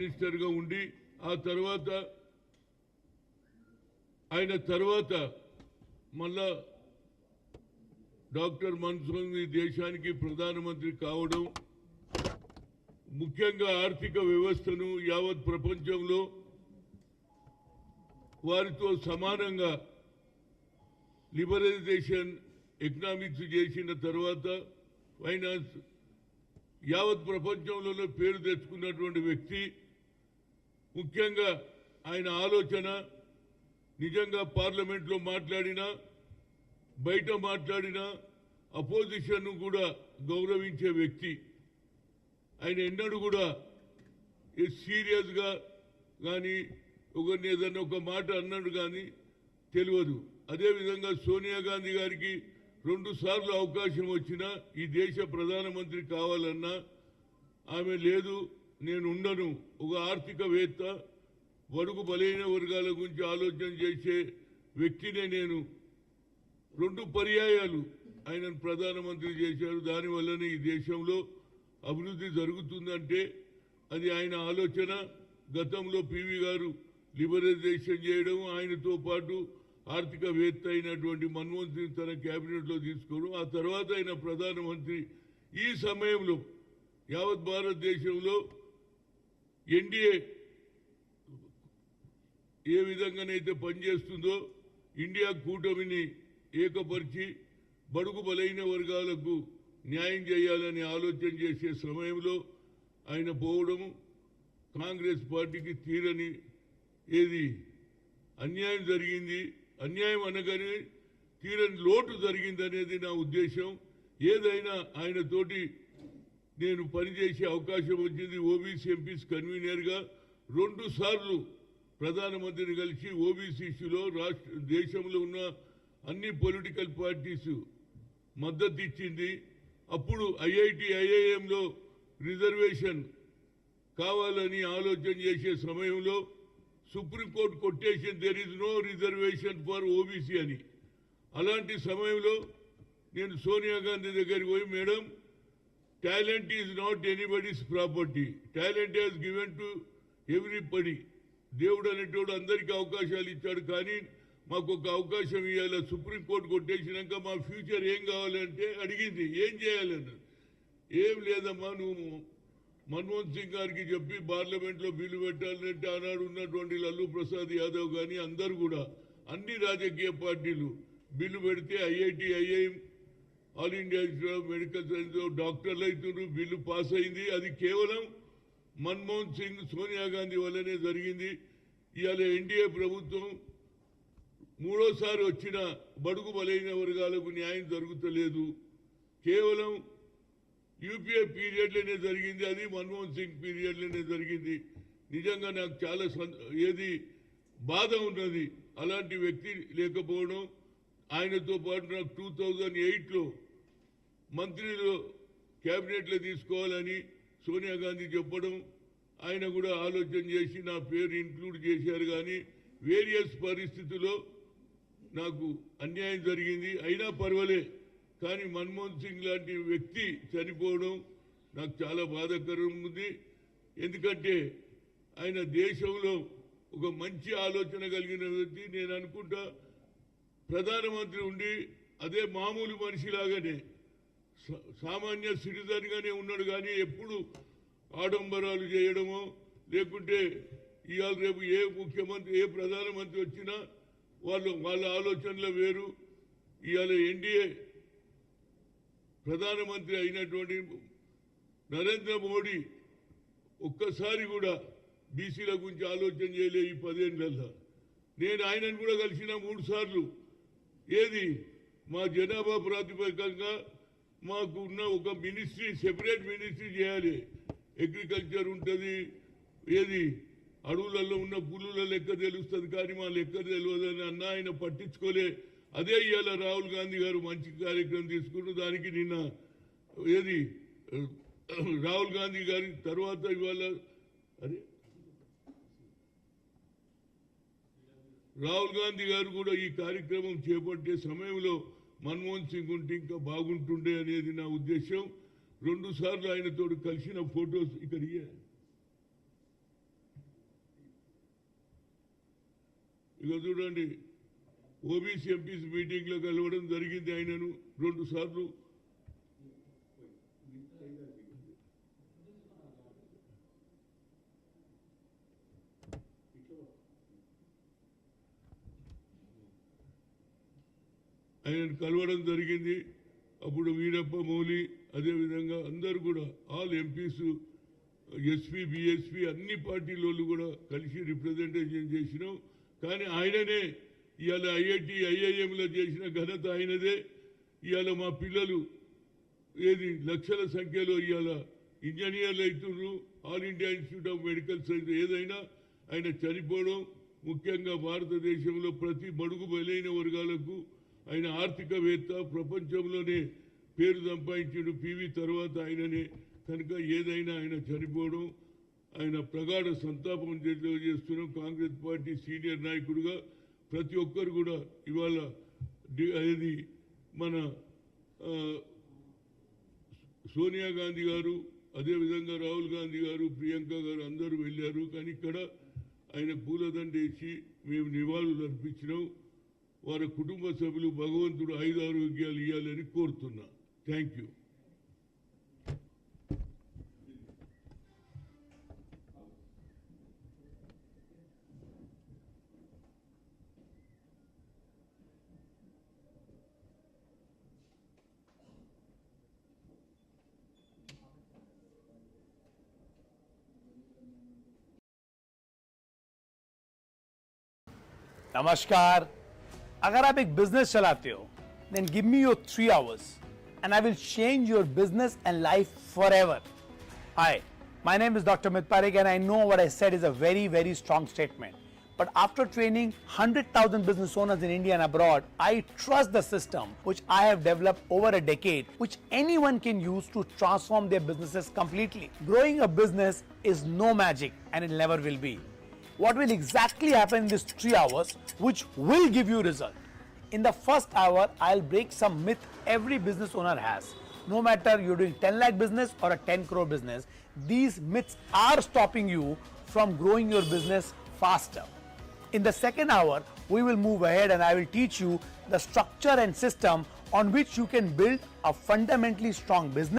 మినిస్టర్గా ఉండి ఆ తర్వాత ఆయన తర్వాత మళ్ళా డాక్టర్ మన్సూర్ దేశానికి ప్రధానమంత్రి కావడం ముఖ్యంగా ఆర్థిక వ్యవస్థను యావత్ ప్రపంచంలో వారితో సమానంగా లిబరలైజేషన్ ఎకనామిక్స్ చేసిన తర్వాత ఫైనాన్స్ యావత్ ప్రపంచంలోనే పేరు తెచ్చుకున్నటువంటి వ్యక్తి ముఖ్యంగా ఆయన ఆలోచన నిజంగా పార్లమెంట్లో మాట్లాడినా బయట మాట్లాడినా అపోజిషన్ను కూడా గౌరవించే వ్యక్తి. ఆయన ఎన్నడూ కూడా సీరియస్గా కానీ ఒకరిని ఏదన్నా ఒక మాట అన్నాడు కానీ తెలియదు. అదేవిధంగా సోనియా గాంధీ గారికి రెండు సార్లు అవకాశం వచ్చినా ఈ దేశ ప్రధానమంత్రి కావాలన్నా ఆమె లేదు. నేను ఉండను ఒక ఆర్థికవేత్త బడుగు బలైన వర్గాల గురించి ఆలోచన చేసే వ్యక్తినే నేను. రెండు పర్యాయాలు ఆయనను ప్రధానమంత్రి చేశారు. దానివల్లనే ఈ దేశంలో అభివృద్ధి జరుగుతుందంటే అది ఆయన ఆలోచన. గతంలో పివి గారు లిబరలైజేషన్ చేయడం ఆయనతో పాటు ఆర్థికవేత్త అయినటువంటి మన్మోహన్ సింగ్ తన కేబినెట్లో తీసుకోవడం ఆ తర్వాత ఆయన ప్రధానమంత్రి. ఈ సమయంలో యావత్ భారతదేశంలో ఎన్డీఏ ఏ విధంగానైతే పనిచేస్తుందో ఇండియా కూటమిని ఏకపరిచి బడుగు బలైన వర్గాలకు న్యాయం చేయాలని ఆలోచన చేసే సమయంలో ఆయన పోవడము కాంగ్రెస్ పార్టీకి తీరని ఏది? అన్యాయం జరిగింది. అన్యాయం అనగానే తీరని లోటు జరిగిందనేది నా ఉద్దేశం. ఏదైనా ఆయనతోటి నేను పనిచేసే అవకాశం వచ్చింది ఓబీసీ ఎంపీస్ కన్వీనర్గా. రెండు సార్లు ప్రధానమంత్రిని కలిసి ఓబీసీ ఇష్యూలో రాష్ట్ర దేశంలో ఉన్న అన్ని పొలిటికల్ పార్టీస్ మద్దతు ఇచ్చింది అప్పుడు ఐఐటి ఐఐఎంలో రిజర్వేషన్ కావాలని ఆలోచన చేసే సమయంలో supreme court quotation there is no reservation for OBC అని. అలాంటి సమయంలో నేను సోనియా గాంధీ దగ్గరికి పోయి madam talent is not anybody's property talent has given to everybody దేవుడు అనేటోడు అందరికీ అవకాశాలు ఇచ్చాడు. కానీ మాకు ఒక అవకాశం ఇవ్వాలి సుప్రీంకోర్టు కొట్టేసినాక మా ఫ్యూచర్ ఏం కావాలంటే అడిగింది. ఏం చేయాలని ఏం లేదమ్మా నువ్వు మన్మోహన్ సింగ్ గారికి చెప్పి పార్లమెంట్లో బిల్లు పెట్టాలంటే ఆనాడు ఉన్నటువంటి లల్లు ప్రసాద్ యాదవ్ కానీ అందరూ కూడా అన్ని రాజకీయ పార్టీలు బిల్లు పెడితే IIT IIM All India Medical Science డాక్టర్లు అవుతున్నారు బిల్లు పాస్ అయింది. అది కేవలం మన్మోహన్ సింగ్ సోనియా గాంధీ వల్లనే జరిగింది. ఇవాళ ఎన్డీఏ ప్రభుత్వం మూడోసారి వచ్చిన బడుగు బలైన వర్గాలకు న్యాయం జరుగుతలేదు. కేవలం యూపీఏ పీరియడ్లోనే జరిగింది. అది మన్మోహన్ సింగ్ పీరియడ్లోనే జరిగింది. నిజంగా నాకు చాలా ఏది బాధ ఉన్నది. అలాంటి వ్యక్తి లేకపోవడం ఆయనతో పాటు నాకు టూ థౌజండ్ ఎయిట్లో మంత్రిలో క్యాబినెట్లో తీసుకోవాలని సోనియా గాంధీ చెప్పడం ఆయన కూడా ఆలోచన చేసి నా పేరు ఇంక్లూడ్ చేశారు కానీ వేరియస్ పరిస్థితుల్లో నాకు అన్యాయం జరిగింది. అయినా పర్వాలే కానీ మన్మోహన్ సింగ్ లాంటి వ్యక్తి చనిపోవడం నాకు చాలా బాధాకరం ఉంది. ఎందుకంటే ఆయన దేశంలో ఒక మంచి ఆలోచన కలిగిన వ్యక్తి నేను అనుకుంటా ప్రధానమంత్రి ఉండి అదే మామూలు మనిషిలాగానే సామాన్య సిటిజన్గానే ఉన్నాడు కానీ ఎప్పుడు ఆడంబరాలు చేయడమో లేకుంటే ఇవాళ రేపు ఏ ముఖ్యమంత్రి ఏ ప్రధానమంత్రి వచ్చినా వాళ్ళు వాళ్ళ ఆలోచనలు వేరు. ఇవాళ ఎన్డీఏ ప్రధానమంత్రి అయినటువంటి నరేంద్ర మోడీ ఒక్కసారి కూడా బీసీల గురించి ఆలోచన చేయలే ఈ పదేళ్ళల్లో నేను ఆయనను కూడా కలిసిన మూడు సార్లు ఏది? మా జనాభా ప్రాతిపదికంగా మాకు ఉన్న ఒక మినిస్ట్రీ సెపరేట్ మినిస్ట్రీ చేయాలి. అగ్రికల్చర్ ఉంటుంది. ఏది? అడవులలో ఉన్న పుల్లుల లెక్క తెలుస్తుంది కానీ మా లెక్క తెలియదని అన్న ఆయన పట్టించుకోలే. అదే ఇవాళ రాహుల్ గాంధీ గారు మంచి కార్యక్రమం తీసుకున్నారు దానికి నిన్న ఏది? రాహుల్ గాంధీ గారి తర్వాత ఇవాళ అదే రాహుల్ గాంధీ గారు కూడా ఈ కార్యక్రమం చేపట్టే సమయంలో మన్మోహన్ సింగ్ ఉంటే ఇంకా బాగుంటుండే అనేది నా ఉద్దేశం. రెండు సార్లు ఆయనతో కలిసిన ఫొటోస్ ఇక్కడ ఇక చూడండి ఓబీసీ ఎంపీసీ మీటింగ్లో కలవడం జరిగింది ఆయనను. రెండు సార్లు ఆయనను కలవడం జరిగింది. అప్పుడు వీరప్ప మౌలి అదేవిధంగా అందరు కూడా ఆల్ ఎంపీస్ ఎస్పీ బిఎస్పీ అన్ని పార్టీల వాళ్ళు కూడా కలిసి రిప్రజెంటేషన్ చేసినాం. కానీ ఆయననే ఇవాళ ఐఐటి ఐఐఎంలో చేసిన ఘనత ఆయనదే. ఇవాళ మా పిల్లలు ఏది లక్షల సంఖ్యలో ఇవాళ ఇంజనీర్లు అవుతున్నారు All India Institute of Medical Science ఏదైనా ఆయన చనిపోవడం. ముఖ్యంగా భారతదేశంలో ప్రతి బడుగు బలైన వర్గాలకు ఆయన ఆర్థికవేత్త ప్రపంచంలోనే పేరు సంపాదించాడు పివి తర్వాత ఆయననే. కనుక ఏదైనా ఆయన చనిపోవడం ఆయన ప్రగాఢ సంతాపం తెలియజేస్తున్నాం కాంగ్రెస్ పార్టీ సీనియర్ నాయకుడుగా ప్రతి ఒక్కరు కూడా ఇవాళ అది మన సోనియా గాంధీ గారు అదేవిధంగా రాహుల్ గాంధీ గారు ప్రియాంక గారు అందరూ వెళ్ళారు. కానీ ఇక్కడ ఆయన పూలదండ వేసి మేము నివాళులు అర్పించినాం. వారి కుటుంబ సభ్యులు భగవంతుడు ఐదు ఆరోగ్యాలు ఇవ్వాలని కోరుతున్నా థ్యాంక్ యూ नमस्कार अगर आप एक बिजनेस चलाते हो then give me your three hours and I will change your business and life forever. Hi, my name is Dr. Mit Parekh and I know what I said is a very, very strong statement. But after training 100,000 business owners in India and abroad, I trust the system which I have developed over a decade, which anyone can use to transform their businesses completely. Growing a business is no magic and it never will be what will exactly happen in these three hours which will give you result. In the first hour i'll break some myth every business owner has. No matter you're doing 10 lakh business or a 10 crore business these myths are stopping you from growing your business faster. In the second hour we will move ahead and i will teach you the structure and system on which you can build a fundamentally strong business